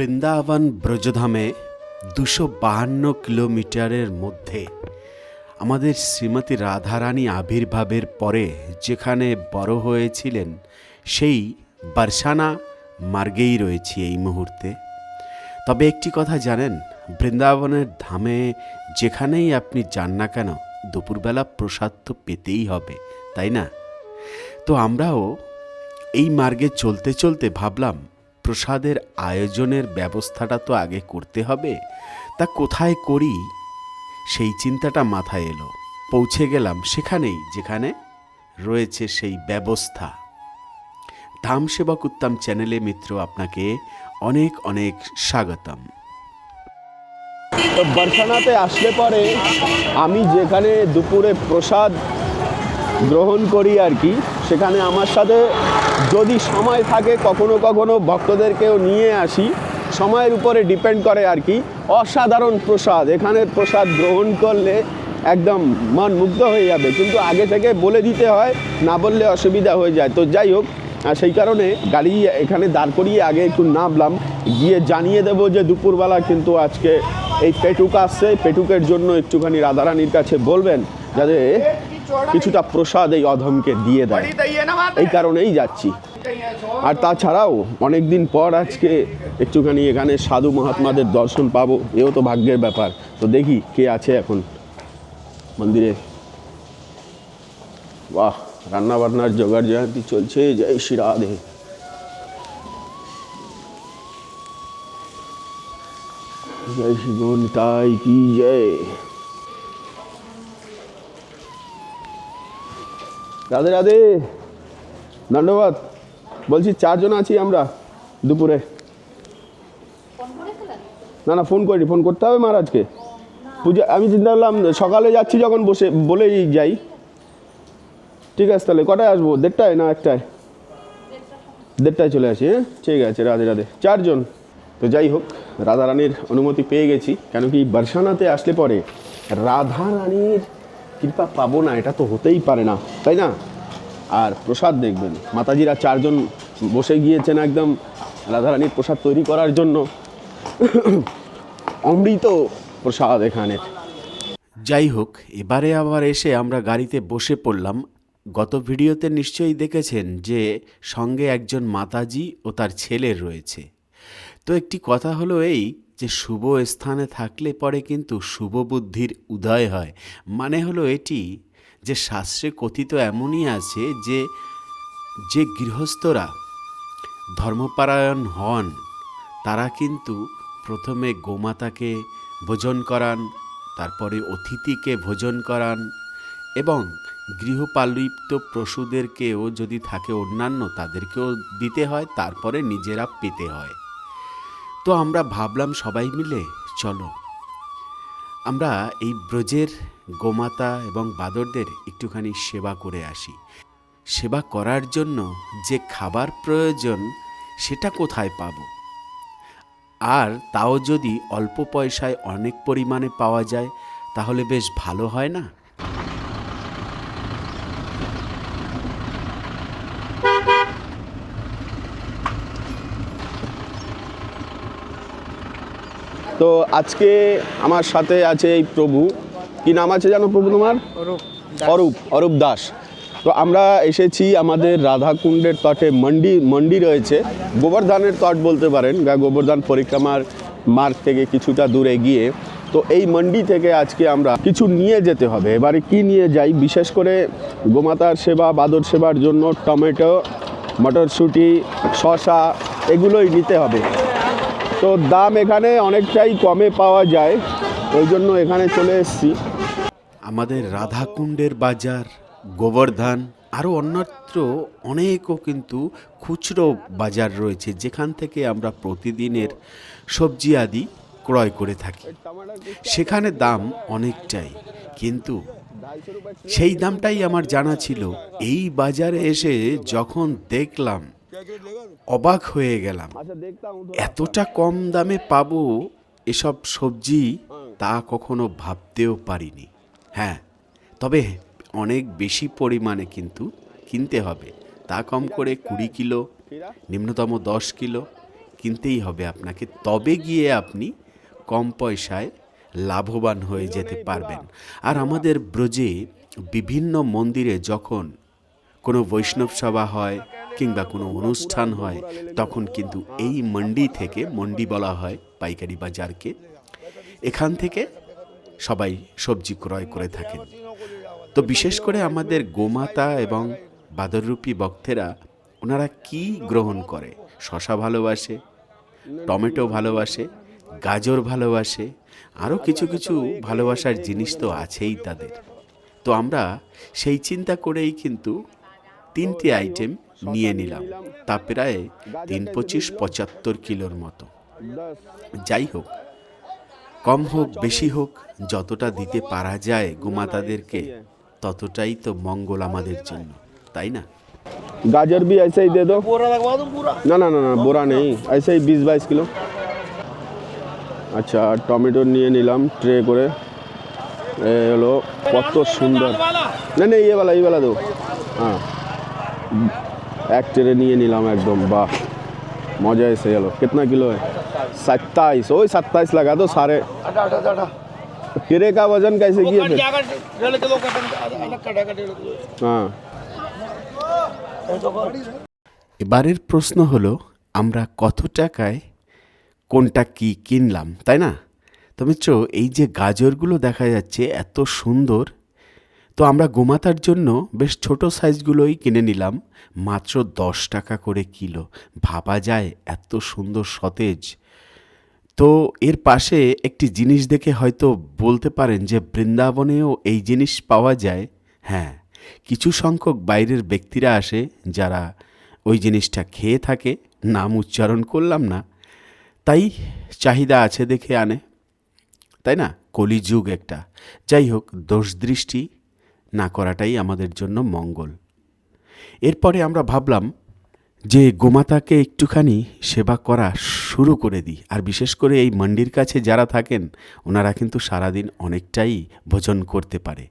বৃন্দাবন ব্রজধামে দুশো বাহান্ন কিলোমিটারের মধ্যে আমাদের শ্রীমতী রাধারানী আবির্ভাবের পরে যেখানে বড় হয়েছিলেন, সেই বারসানা মার্গেই রয়েছি এই মুহূর্তে। তবে একটি কথা জানেন, বৃন্দাবনের ধামে যেখানেই আপনি যান না কেন, দুপুরবেলা প্রসাদ তো পেতেই হবে, তাই না? তো আমরাও এই মার্গে চলতে চলতে ভাবলাম প্রসাদের আয়োজনের ব্যবস্থাটা তো আগে করতে হবে, তা কোথায় করি? সেই চিন্তাটা মাথায় এলো। পৌঁছে গেলাম সেখানেই, যেখানে রয়েছে সেই ব্যবস্থা। ধাম সেবক উত্তম চ্যানেলে মিত্র, আপনাকে অনেক অনেক স্বাগতম। তো বর্ষানাতে আসলে পরে আমি যেখানে দুপুরে প্রসাদ গ্রহণ করি আর কি, সেখানে আমার সাথে যদি সময় থাকে, কখনো কখনো ভক্তদেরকেও নিয়ে আসি। সময়ের উপরে ডিপেন্ড করে আর কি। অসাধারণ প্রসাদ। এখানের প্রসাদ গ্রহণ করলে একদম মন মুগ্ধ হয়ে যাবে। কিন্তু আগে থেকে বলে দিতে হয়, না বললে অসুবিধা হয়ে যায়। তো যাই হোক সেই কারণে গাড়ি এখানে দাঁড় করিয়ে আগে একটু নামলাম। গিয়ে জানিয়ে দেবো যে দুপুরবেলা কিন্তু আজকে এই পেটুক আসছে। পেটুকের জন্য একটুখানি রাধারানীর কাছে বলবেন, যাতে কিছুটা প্রসাদ এই অধমকে দিয়ে দেয়। এই কারণেই যাচ্ছি। আর তাছাড়াও অনেক দিন পর আজকে একটুখানি এখানে সাধু মহাত্মাদের দর্শন পাবো এও তো ভাগ্যের ব্যাপার। তো দেখি কে আছে এখন মন্দিরে। বাহ রান্না বান্নার জোগাড় জয়ন্তী চলছে। জয় শ্রী রাধে। জয় শ্রী গণিতাই কি জয়? রাধে রাধে। ধন্যবাদ বলছি চারজন আছি আমরা দুপুরে। না না ফোন করিনি। ফোন করতে হবে মহারাজকে। পূজা আমি চিন্তা করলাম সকালে যাচ্ছি যখন বসে বলেই যাই। ঠিক আছে তাহলে কটায় আসব? দেড়টায় না একটায়? দেড়টায় চলে আসি হ্যাঁ? ঠিক আছে রাধে রাধে। চারজন। তো যাই হোক রাধা রানীর অনুমতি পেয়ে গেছি। কেন কি বর্ষানাতে আসলে পরে রাধা রানীর কৃপা পাবো না, এটা তো হতেই পারে না, তাই না? আর প্রসাদ দেখবেন, মাতাজিরা চারজন বসে গিয়েছেন একদম রাধারানীর প্রসাদ তৈরি করার জন্য। অমৃত প্রসাদ এখানের যাই হোক, এবারে আবার এসে আমরা গাড়িতে বসে পড়লাম। গত ভিডিওতে নিশ্চয়ই দেখেছেন যে, সঙ্গে একজন মাতাজি ও তার ছেলের রয়েছে। তো একটি কথা হলো এই যে শুভ স্থানে থাকলে পরে কিন্তু শুভ বুদ্ধির উদয় হয়। মানে হলো এটি যে শাস্ত্রে কথিত এমনই আছে যে যে গৃহস্থরা ধর্মপারায়ণ হন, তারা কিন্তু প্রথমে গোমাতাকে ভোজন করান, তারপরে অতিথিকে ভোজন করান এবং গৃহপালিত পশুদেরকেও যদি থাকে অন্যান্য তাদেরকেও দিতে হয়, তারপরে নিজেরা পেতে হয়। তো আমরা ভাবলাম সবাই মিলে, চলো। আমরা এই ব্রজের গোমাতা এবং বাদরদের একটুখানি সেবা করে আসি। সেবা করার জন্য যে খাবার প্রয়োজন, সেটা কোথায় পাব? আর তাও যদি অল্প পয়সায় অনেক পরিমাণে পাওয়া যায়, তাহলে বেশ ভালো হয় না? তো আজকে আমার সাথে আছে এই প্রভু। কি নাম আছে জানো প্রভু তোমার? অরূপ অরূপ দাস। তো আমরা এসেছি আমাদের রাধাকুণ্ডের তটে। মন্ডি মন্ডি রয়েছে। গোবর্ধনের তট বলতে পারেন গোবর্ধন পরিক্রমার মার্গ থেকে কিছুটা দূরে গিয়ে তো এই মন্ডি থেকে আজকে আমরা কিছু নিয়ে যেতে হবে। এবারে কি নিয়ে যাই? বিশেষ করে গোমাতার সেবা বাদর সেবার জন্য টমেটো মটরশুঁটি শসা এগুলোই নিতে হবে। তো দাম এখানে অনেকটাই কমে পাওয়া যায়, ওই জন্য এখানে চলে এসেছি। আমাদের রাধাকুণ্ডের বাজার, গোবর্ধন, আরও অন্যত্র অনেকও কিন্তু খুচরো বাজার রয়েছে, যেখান থেকে আমরা প্রতিদিনের সবজি আদি ক্রয় করে থাকি। সেখানে দাম অনেকটাই, কিন্তু সেই দামটাই আমার জানা ছিল। এই বাজারে এসে যখন দেখলাম অবাক হয়ে গেলাম। এতটা কম দামে পাবো এসব সবজি তা কখনো ভাবতেও পারিনি। হ্যাঁ তবে অনেক বেশি পরিমাণে কিন্তু কিনতে হবে। তা কম করে কুড়ি কিলো নিম্নতম দশ কিলো কিনতেই হবে আপনাকে। তবে গিয়ে আপনি কম পয়সায় লাভবান হয়ে যেতে পারবেন। আর আমাদের ব্রজে বিভিন্ন মন্দিরে যখন কোনো বৈষ্ণব সভা হয় কিংবা কোনো অনুষ্ঠান হয়, তখন কিন্তু এই মন্ডি থেকে মন্ডি বলা হয় পাইকারি বাজারকে। এখান থেকে সবাই সবজি ক্রয় করে থাকেন। তো বিশেষ করে আমাদের গোমাতা এবং বাদররূপী ভক্তেরা, ওনারা কি গ্রহণ করে? শশা ভালোবাসে, টমেটো ভালোবাসে, গাজর ভালোবাসে, আরও কিছু কিছু ভালোবাসার জিনিস তো আছেই তাদের। তো আমরা সেই চিন্তা করেই কিন্তু তিনটি আইটেম নিয়ে নিলাম তা প্রায় তিন পঁচিশ পঁচাত্তর কিলোর মতো যাই হোক কম হোক বেশি হোক যতটা দিতে পারা যায় গোমাতাদেরকে ততটাই তো মঙ্গল আমাদের জন্য তাই না गाजर भी ऐसे ही दे दो पूरा लगवा दूं पूरा না না না না বোরা নেই ऐसे ही बीस बाईस किलो আচ্ছা আর টমেটো নিয়ে নিলাম ট্রে করে এ হলো কত সুন্দর না না ইয়ে वाला ये वाला दो হ্যাঁ এক ট্রে নিয়ে নিলাম একদম বাহ মজা এসে গেল कितना किलो है सत्ताईस ओए सत्ताईस लगा दो सारे आटा आटा आटा किरे का वजन कैसे वो किए कट फिर जाएगा डेढ़ किलो कटन अलग कटेगा डेढ़ किलो हाँ ये तो कर। এবারের প্রশ্ন হলো আমরা কত টাকায় কোনটা কি কিনলাম তাই না তো মিত্র এই যে গাজরগুলো দেখা যাচ্ছে এত সুন্দর তো আমরা গোমাতার জন্য বেশ ছোট সাইজগুলোই কিনে নিলাম, মাত্র দশ টাকা করে কিলো। ভাবা যায় এত সুন্দর সতেজ। তো এর পাশে একটি জিনিস দেখে হয়তো বলতে পারেন যে বৃন্দাবনেও এই জিনিস পাওয়া যায়। হ্যাঁ কিছু সংখ্যক বাইরের ব্যক্তিরা আসে যারা ওই জিনিসটা খেয়ে থাকে, নাম উচ্চারণ করলাম না, তাই চাহিদা আছে দেখে আনে। তাই না? কলিযুগ একটা। যাই হোক দোষ দৃষ্টি না করাটাই আমাদের জন্য মঙ্গল। এরপরে আমরা ভাবলাম যে গোমাতাকে একটুখানি সেবা করা শুরু করে দিই, আর বিশেষ করে এই মন্ডির কাছে যারা থাকেন, ওনারা কিন্তু সারাদিন অনেকটাই ভোজন করতে পারে।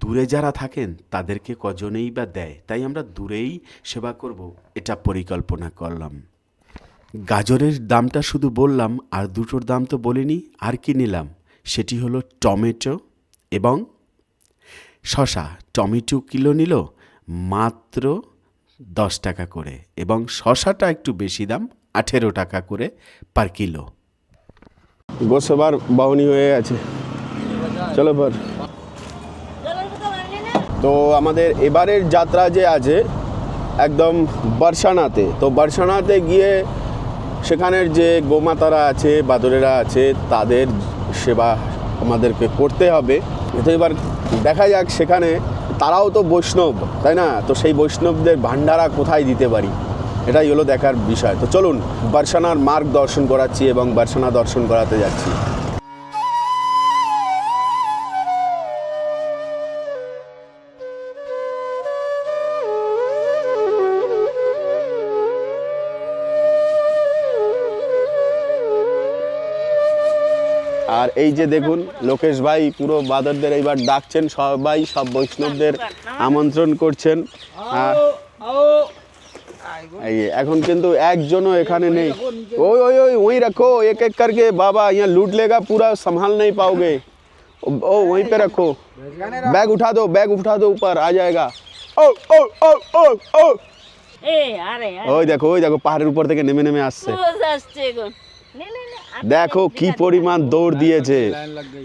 দূরে যারা থাকেন, তাদেরকে কজনেই বা দেয়, তাই আমরা দূরেই সেবা করব, এটা পরিকল্পনা করলাম। গাজরের দামটা শুধু বললাম, আর দুটোর দাম তো বলিনি, আর কি নিলাম? সেটি হলো টমেটো এবং শশা, টমেটো কিলো নিল, মাত্র দশ টাকা করে এবং শশাটা একটু বেশি দাম, আঠেরো টাকা করে পার কিলো। গোসবার বাউনি হয়ে গেছে। চলো পর তো আমাদের এবারের যাত্রা যে আছে, একদম বর্ষানাতে তো বর্ষানাতে গিয়ে সেখানের যে গোমাতারা আছে, বাদরেরা আছে, তাদের সেবা আমাদেরকে করতে হবে। তো এবার দেখা যাক সেখানে, তারাও তো বৈষ্ণব, তাই না? তো সেই বৈষ্ণবদের ভান্ডারা কোথায় দিতে পারি? এটাই হলো দেখার বিষয়। তো চলুন, বার্সানার মার্গ দর্শন করাচ্ছি এবং বার্সানা দর্শন করাতে যাচ্ছি। আর এই যে দেখুন লোকেশ ভাই পুরো বাদরদের এইবার ডাকছেন সবাই সব বৈষ্ণবদের আমন্ত্রণ করছেন আর এই এখন কিন্তু একজনও এখানে নেই ওই ওই ওই वहीं रखो एक एक करके बाबा यहाँ लूट लेगा पूरा संभाल नहीं पाओगे ओ ओ, वहीं पे रखो बैग उठा दो बैग उठा दो ऊपर आ जाएगा ओ ओ ओ ओ ओ এ আরে আরে ওই দেখো ওই দেখো পাহাড়ের উপর থেকে নেমে নেমে আসছে রোজ আসছে গো নে নে নে আর देखो की परिमाण दौड़ दिए थे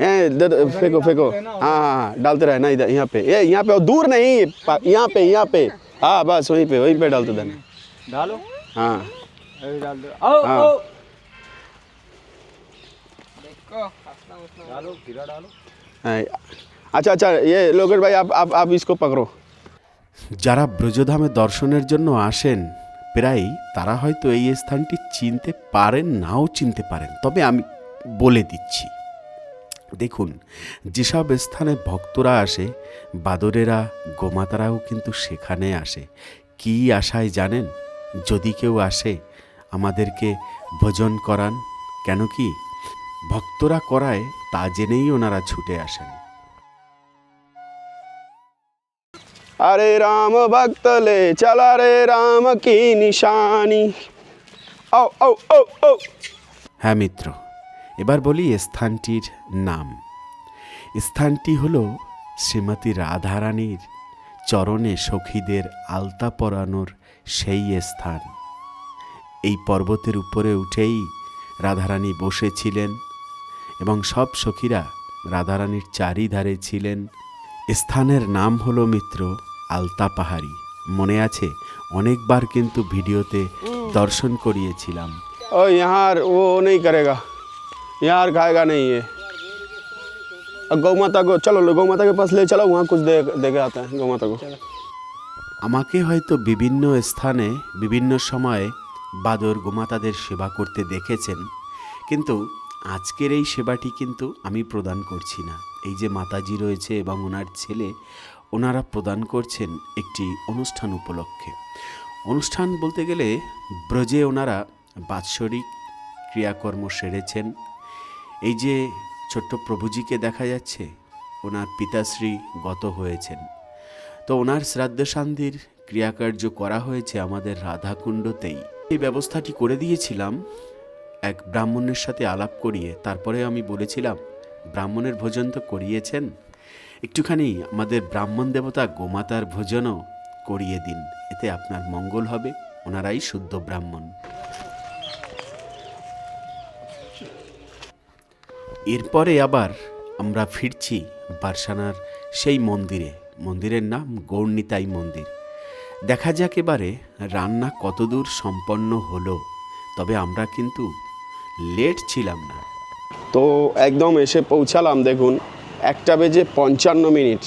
हैं, इधर फेंको फेंको हाँ हाँ हाँ डालते रहे ना इधर यहाँ पे ये यहाँ पे और दूर नहीं पा- यहाँ पे यहाँ पे हाँ बस वहीं पे वहीं पे डालते देना डालो हाँ अभी डाल दो आओ हाँ। आओ डालो खीरा डालो हाँ, अच्छा अच्छा ये लोकेश भाई आप आप आप इसको पकड़ो যারা ব্রজধামে দর্শনের জন্য আসেন প্রায় তারা হয়তো এই স্থানটি চিনতে পারেন, নাও চিনতে পারেন। তবে আমি বলে দিচ্ছি, দেখুন, যেসব স্থানে ভক্তরা আসে, বাদরেরা, গোমাতারাও কিন্তু সেখানে আসে। কি আশায় জানেন? যদি কেউ আসে, আমাদেরকে ভোজন করান। কেন কি? ভক্তরা করায় তা জেনেই ওনারা ছুটে আসেন। अरे राम भक्त ले चला रे राम की निशानी আও আও আও আও হ্যাঁ মিত্র এবার বলি এ স্থানটির নাম স্থানটি হল শ্রীমতী রাধারানীর চরণে সখীদের আলতা পরানোর সেই স্থান এই পর্বতের উপরে উঠেই রাধারানী বসেছিলেন এবং সব সখীরা রাধারানীর চারিধারে ছিলেন স্থানের নাম হলো মিত্র আলতা পাহাড়ি। মনে আছে অনেকবার কিন্তু ভিডিওতে দর্শন করিয়েছিলাম। ও ইহার ও নেই করেগা। ইহার খায়গা নেই এ। গৌ মাতা গো চলো গৌ মাতাকে পাশ লে চলো ওহা কুছ দেখে আতে গৌ মাতা গো। আমাকে হয়তো বিভিন্ন স্থানে বিভিন্ন সময়ে বাদর গোমাতাদের সেবা করতে দেখেছেন কিন্তু আজকের এই সেবাটি কিন্তু আমি প্রদান করছি না। এই যে মাতাজি রয়েছে এবং ওনার ছেলে, ওনারা প্রদান করছেন একটি অনুষ্ঠান উপলক্ষে। অনুষ্ঠান বলতে গেলে ব্রজে ওনারা বাৎসরিক ক্রিয়াকর্ম সেরেছেন। এই যে ছোট্ট প্রভুজিকে দেখা যাচ্ছে, ওনার পিতাশ্রী গত হয়েছেন। তো ওনার শ্রাদ্ধ শান্তির ক্রিয়াকার্য করা হয়েছে আমাদের রাধাকুণ্ডতেই। এই ব্যবস্থাটি করে দিয়েছিলাম, এক ব্রাহ্মণের সাথে আলাপ করিয়ে, তারপরে আমি বলেছিলাম ব্রাহ্মণের ভোজন তো করিয়েছেন। একটুখানি আমাদের ব্রাহ্মণ দেবতা গোমাতার ভোজনও করিয়ে দিন, এতে আপনার মঙ্গল হবে, ওনারাই শুদ্ধ ব্রাহ্মণ। এরপরে আবার আমরা ফিরছি বারসানার সেই মন্দিরে, মন্দিরের নাম গৌর্ণিতাই মন্দির। দেখা যাক এবারে রান্না কতদূর সম্পন্ন হলো, তবে আমরা কিন্তু লেট ছিলাম না। তো একদম এসে পৌঁছালাম, দেখুন, একটা বেজে পঞ্চান্ন মিনিট।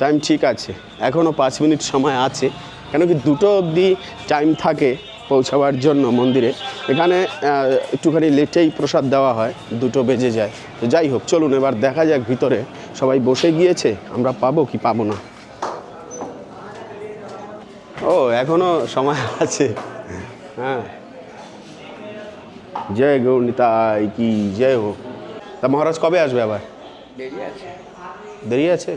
টাইম ঠিক আছে এখনও পাঁচ মিনিট সময় আছে কেন কি দুটো অবধি টাইম থাকে পৌঁছাবার জন্য মন্দিরে। এখানে একটুখানি লেটেই প্রসাদ দেওয়া হয়, দুটো বেজে যায়। তো যাই হোক, চলুন, এবার দেখা যাক ভিতরে সবাই বসে গিয়েছে, আমরা পাবো কি পাবো না। ও, এখনও সময় আছে। হ্যাঁ। জয় গৌরনিতাই কি জয় হোক। তা মহারাজ কবে আসবে আবার? দেরি আছে। দেরি আছে?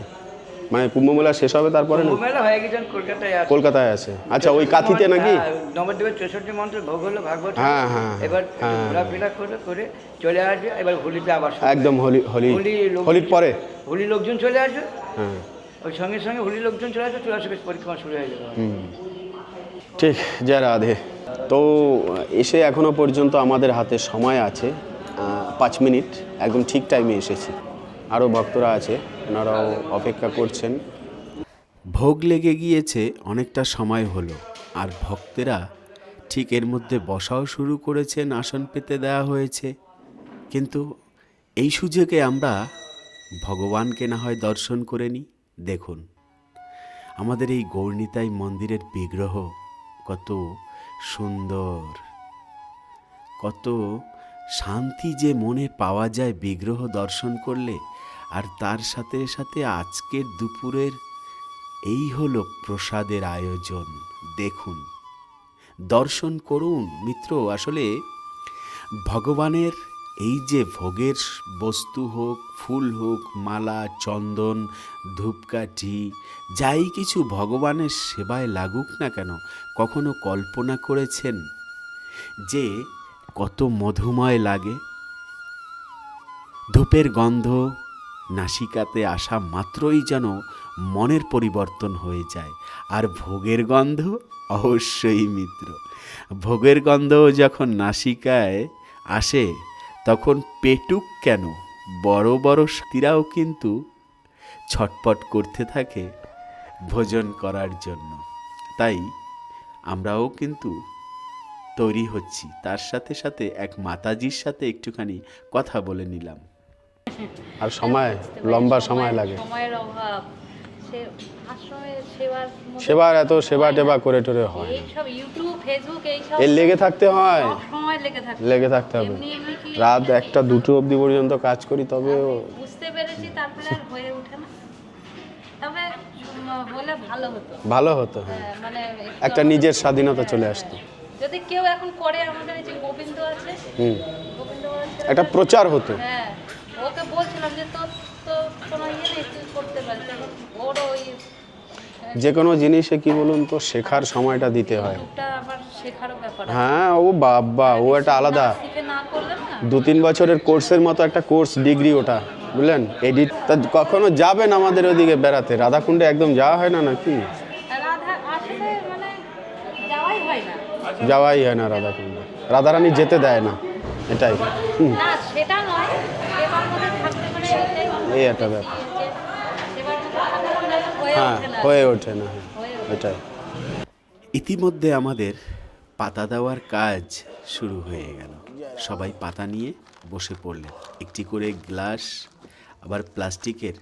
মানে কুম্ভ মেলা শেষ হবে তারপরে না মেলা হয়ে কলকাতায় আছে। কলকাতায় আছে। আচ্ছা ওই কাঁথিতে নাকি? হ্যাঁ, নবদ্বীপের চৌষট্টি মন্ত্র ভোগ হলো ভাগবত হ্যাঁ, হ্যাঁ, এবার হ্যাঁ। ঘোরাফেরা করে করে চলে আসবে এবার হোলিতে আবার একদম হোলি হোলি হোলি হোলির পরে? হোলি লোকজন চলে আসবে। হ্যাঁ। ওই সঙ্গে সঙ্গে হোলি লোকজন চলে আসবে চলে আসবে পরিক্রমা শুরু হয়ে যাবে। ঠিক জয় রাধে। তো, এসে এখনও পর্যন্ত আমাদের হাতে সময় আছে পাঁচ মিনিট, একদম ঠিক টাইমে এসেছি। আরও ভক্তরা আছে, ওনারাও অপেক্ষা করছেন। ভোগ লেগে গিয়েছে, অনেকটা সময় হলো। আর ভক্তেরা ঠিক এর মধ্যে বসাও শুরু করেছেন, আসন পেতে দেওয়া হয়েছে। কিন্তু এই সুযোগে আমরা ভগবানকে না হয় দর্শন করে নিই। দেখুন, আমাদের এই গৌরনিতাই মন্দিরের বিগ্রহ কত সুন্দর। কত শান্তি যে মনে পাওয়া যায় বিগ্রহ দর্শন করলে, আর তার সাথে সাথে আজকের দুপুরের এই হলো প্রসাদের আয়োজন। দেখুন, দর্শন করুন মিত্র, আসলে ভগবানের এই যে ভোগের বস্তু হোক, ফুল হোক, মালা, চন্দন, ধূপকাঠি, যাই কিছু ভগবানের সেবায় লাগুক না কেন, কখনো কল্পনা করেছেন যে কত মধুময় লাগে? ধূপের গন্ধ নাসিকাতে আসা মাত্রই যেন মনের পরিবর্তন হয়ে যায়। আর ভোগের গন্ধ অবশ্যই মিত্র। ভোগের গন্ধ যখন নাসিকায় আসে তখন পেটুক কেন? বড় বড় সাথীরাও কিন্তু ছটপট করতে থাকে ভোজন করার জন্য। তাই আমরাও কিন্তু তৈরি হচ্ছি। তার সাথে সাথে এক মাতাজির সাথে একটুখানি কথা বলে নিলাম। আর সময় লম্বা সময় লাগে। সময়ের অভাব। সেবার এত সেবা টেবা করে টরে হয় এর লেগে থাকতে হয়। লেগে থাকতে হবে। রাত একটা দুটো অবধি পর্যন্ত কাজ করি তবেও বুঝতে পেরেছি তারপরে হয়ে ওঠে না। তবে ভালো হতো। ভালো হতো হ্যাঁ। হ্যাঁ, মানে একটা নিজের স্বাধীনতা চলে আসতো। যদি কেউ এখন করে আমাদের যে গোবিন্দ আছে হুম। গোবিন্দ একটা প্রচার হতো। হ্যাঁ ওকে বলছিলাম যে তোর তো কোনো ইয়ে নেই তুই করতে পারিস এখন ওর ওই যে কোনো জিনিসে কি বলুন তো শেখার সময়টা দিতে হয়। হ্যাঁ ও বাবা ও একটা আলাদা। দু তিন বছরের কোর্সের মতো একটা কোর্স ডিগ্রি ওটা বুঝলেন? এডিট তা কখনো যাবেন আমাদের ওদিকে বেড়াতে? রাধাকুণ্ডে একদম যাওয়া হয় না নাকি? মানে যাওয়াই হয় না। রাধাকুণ্ডে। রাধারানী যেতে দেয় না এটাই। এই একটা ব্যাপার যে সেবার মধ্যে থাকতে মানে হয়ে হ্যাঁ ওঠে না হয়ে। এটাই। ইতিমধ্যে আমাদের পাতা দেওয়ার কাজ শুরু হয়ে গেল। সবাই পাতা নিয়ে বসে পড়লেন। একটি করে গ্লাস আবার প্লাস্টিকের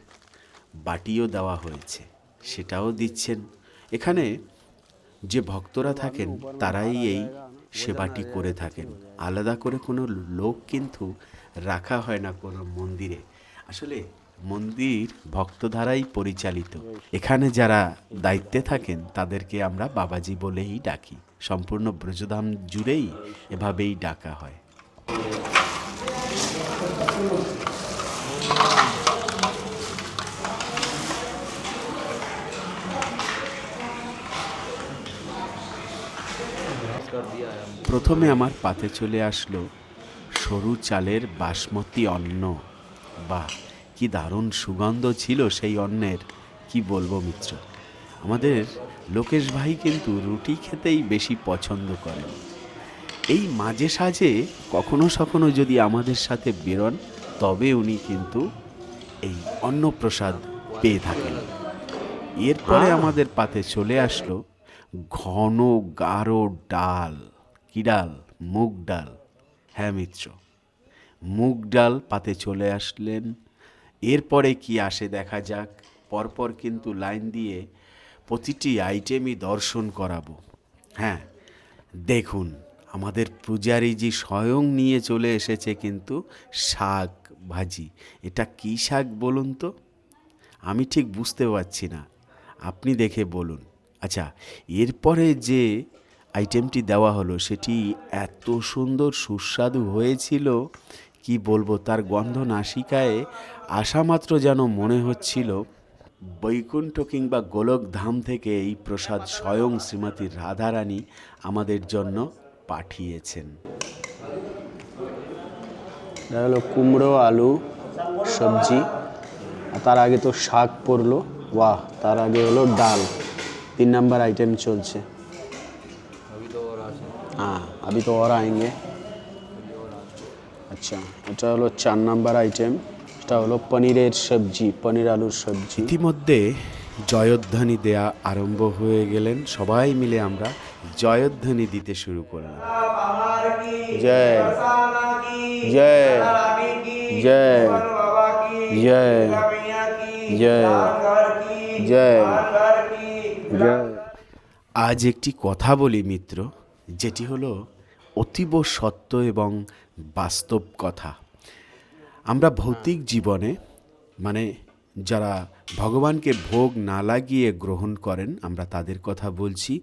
বাটিও দেওয়া হয়েছে। সেটাও দিচ্ছেন। এখানে যে ভক্তরা থাকেন তারাই এই সেবাটি করে থাকেন। আলাদা করে কোনো লোক কিন্তু রাখা হয় না কোনো মন্দিরে। আসলে মন্দির ভক্তধারাই পরিচালিত। এখানে যারা দায়িত্বে থাকেন, তাদেরকে আমরা বাবাজি বলেই ডাকি। সম্পূর্ণ ব্রজধাম জুড়েই এভাবেই ডাকা হয়। প্রথমে আমার পাতে চলে আসলো সরু চালের বাসমতি অন্ন। বা কি দারুণ সুগন্ধ ছিল সেই অন্নের কি বলব মিত্র? আমাদের লোকেশ ভাই কিন্তু রুটি খেতেই বেশি পছন্দ করেন। এই মাঝে সাঝে কখনো সখনো যদি আমাদের সাথে বেরোন তবে উনি কিন্তু এই অন্নপ্রসাদ পেয়ে থাকেন। এরপরে আমাদের পাতে চলে আসলো ঘন গাঢ় ডাল। কি ডাল? মুগ ডাল। হ্যাঁ মিত্র। মুগ ডাল পাতে চলে আসলেন এরপরে কি আসে দেখা যাক। পরপর কিন্তু লাইন দিয়ে প্রতিটি আইটেমই দর্শন করাবো। হ্যাঁ দেখুন, আমাদের পূজারীজি স্বয়ং নিয়ে চলে এসেছে কিন্তু শাক ভাজি। এটা কী শাক বলুন তো? আমি ঠিক বুঝতে পারছি না। আপনি দেখে বলুন। আচ্ছা এরপরে যে আইটেমটি দেওয়া হলো, সেটি এত সুন্দর সুস্বাদু হয়েছিল, কি বলব, তার গন্ধ নাসিকায় আসামাত্র যেন মনে হচ্ছিল বৈকুণ্ঠ কিংবা গোলকধাম থেকে এই প্রসাদ স্বয়ং শ্রীমতী রাধারানী আমাদের জন্য পাঠিয়েছেন। হলো কুমড়ো, আলু, সবজি তার আগে তো শাক পড়ল। ওয়াহ, তার আগে হলো ডাল। তিন নাম্বার আইটেম চলছে। হ্যাঁ আমি তো ওরা আইনে আচ্ছা এটা হলো চার নাম্বার আইটেম এটা হলো পনিরের সবজি পনির আলুর সবজি। ইতিমধ্যে জয়ধ্বনি দেয়া আরম্ভ হয়ে গেলেন। সবাই মিলে আমরা জয়ধ্বনি দিতে শুরু করলাম। জয় জয় জয় জয় জয় জয় জয়। আজ একটি কথা বলি মিত্র যেটি হলো অতীব সত্য এবং বাস্তব কথা। আমরা ভৌতিক জীবনে মানে যারা ভগবানকে ভোগ না লাগিয়ে গ্রহণ করেন, আমরা তাদের কথা বলছি।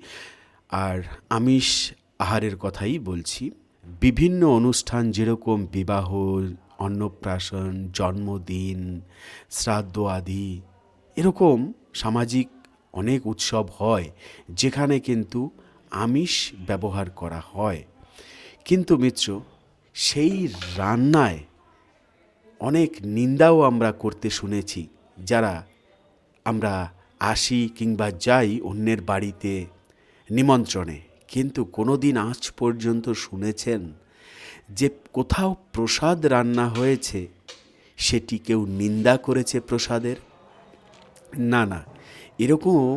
আর আমিষ আহারের কথাই বলছি। বিভিন্ন অনুষ্ঠান যেরকম বিবাহ, অন্নপ্রাশন, জন্মদিন, শ্রাদ্ধ আদি, এরকম সামাজিক অনেক উৎসব হয়, যেখানে কিন্তু আমিষ ব্যবহার করা হয়। কিন্তু মিত্র, সেই রান্নায় অনেক নিন্দাও আমরা করতে শুনেছি, যারা আমরা আসি কিংবা যাই অন্যের বাড়িতে নিমন্ত্রণে। কিন্তু কোনো দিন আজ পর্যন্ত শুনেছেন যে কোথাও প্রসাদ রান্না হয়েছে, সেটি কেউ নিন্দা করেছে প্রসাদের? না না, এরকম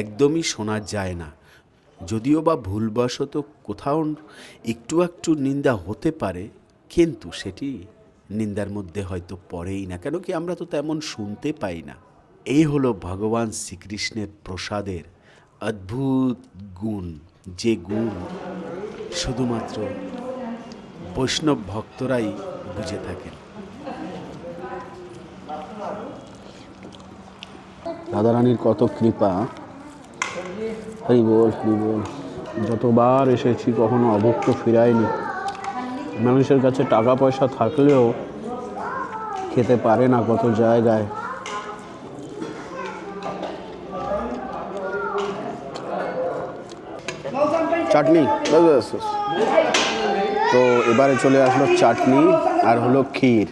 একদমই শোনা যায় না। যদিও বা ভুলবশত কোথাও একটু একটু নিন্দা হতে পারে, কিন্তু সেটি নিন্দার মধ্যে হয়তো পড়েই না। কেন কি আমরা তো তেমন শুনতে পাই না। এই হলো ভগবান শ্রীকৃষ্ণের প্রসাদের অদ্ভুত গুণ। যে গুণ শুধুমাত্র বৈষ্ণব ভক্তরাই বুঝে থাকেন। রাধারানীর কত কৃপা। হরি বল হরি বল। যতবার এসেছি কখনো অভুক্ত ফিরায়নি। মানুষের কাছে টাকা পয়সা থাকলেও খেতে পারে না কত জায়গায়। চাটনি। তো এবারে চলে আসলো চাটনি আর হলো ক্ষীর।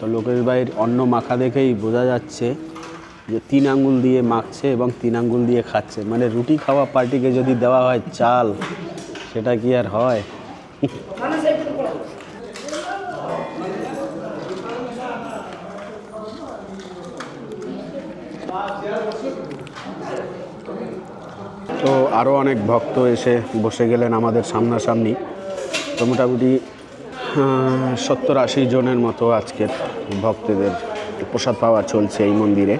তো লোকেশ ভাইয়ের অন্য মাখা দেখেই বোঝা যাচ্ছে যে তিন আঙ্গুল দিয়ে মাখছে এবং তিন আঙ্গুল দিয়ে খাচ্ছে। মানে রুটি খাওয়া পার্টিকে যদি দেওয়া হয় চাল, সেটা কি আর হয়? আরও অনেক ভক্ত এসে বসে গেলেন আমাদের সামনাসামনি। তো মোটামুটি সত্তর আশি জনের মতো আজকের ভক্তদের প্রসাদ পাওয়া চলছে এই মন্দিরে।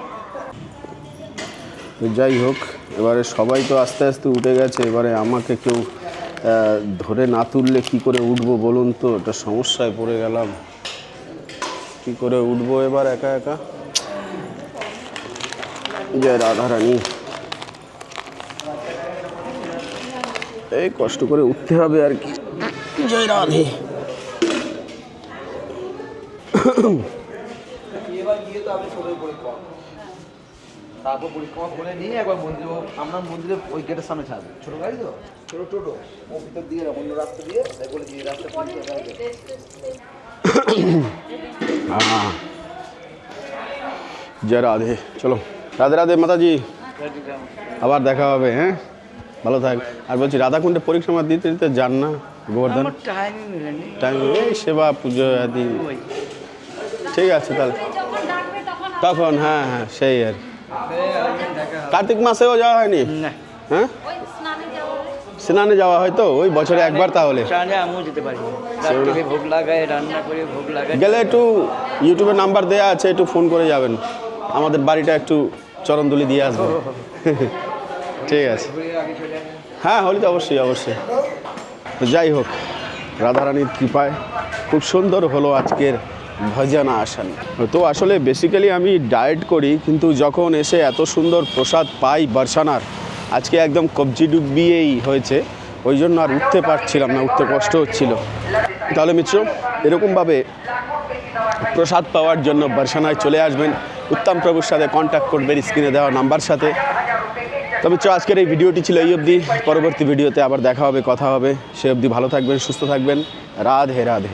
তো যাই হোক, এবারে সবাই তো আস্তে আস্তে উঠে গেছে। এবারে আমাকে কেউ ধরে না তুললে কি করে উঠবো বলুন তো? এটা সমস্যায় পড়ে গেলাম। কি করে উঠবো এবার একা একা? জয় রাধারানী। এই কষ্ট করে উঠতে হবে আর কি। জয় রাধে। তারপর পরিক্রমা করে নিয়ে একবার মন্দির আপনার মন্দিরে ওই গেটের সামনে ছাড়বে। ছোট গাড়ি তো? ছোট টোটো? ও ভিতর দিয়ে অন্য রাস্তা দিয়ে। বলে রাস্তা জয় রাধে। চলো। রাধে রাধে মাতাজি। আবার দেখা হবে হ্যাঁ? ভালো থাক। আর বলছি রাধাকুণ্ডে পরিক্রমা দিতে দিতে যান না গোবর্ধন? টাইম এই সেবা পুজো আদি ঠিক আছে তাহলে। তখন হ্যাঁ হ্যাঁ সেই আর কার্তিক মাসেও যাওয়া হয়নি? হ্যাঁ? ওই স্নানে যাওয়া স্নানে যাওয়া হয় তো? ওই বছরে একবার তাহলে। ভোগ রান্না করে ভোগ গেলে একটু ইউটিউবে নাম্বার দেওয়া আছে একটু ফোন করে যাবেন। আমাদের বাড়িটা একটু চরণদুলি দিয়ে আসবেন ঠিক আছে। হ্যাঁ হলিতে অবশ্যই অবশ্যই। তো যাই হোক, রাধারানীর কৃপায় খুব সুন্দর হলো আজকের ভজনা আসন। তো আসলে বেসিক্যালি আমি ডায়েট করি, কিন্তু যখন এসে এত সুন্দর প্রসাদ পাই বর্ষানার, আজকে একদম কবজি ডুবিয়েই হয়েছে, ওই জন্য আর উঠতে পারছিলাম না, উঠতে কষ্ট হচ্ছিল। তাহলে মিত্র, এরকমভাবে প্রসাদ পাওয়ার জন্য বর্ষানায় চলে আসবেন। উত্তম প্রভুর সাথে কন্ট্যাক্ট করবেন স্ক্রিনে দেওয়া নাম্বার সাথে। তবে চ, আজকের এই ভিডিওটি ছিল এই অবধি। পরবর্তী ভিডিওতে আবার দেখা হবে, কথা হবে। সে অবধি ভালো থাকবেন, সুস্থ থাকবেন। রাধে রাধে।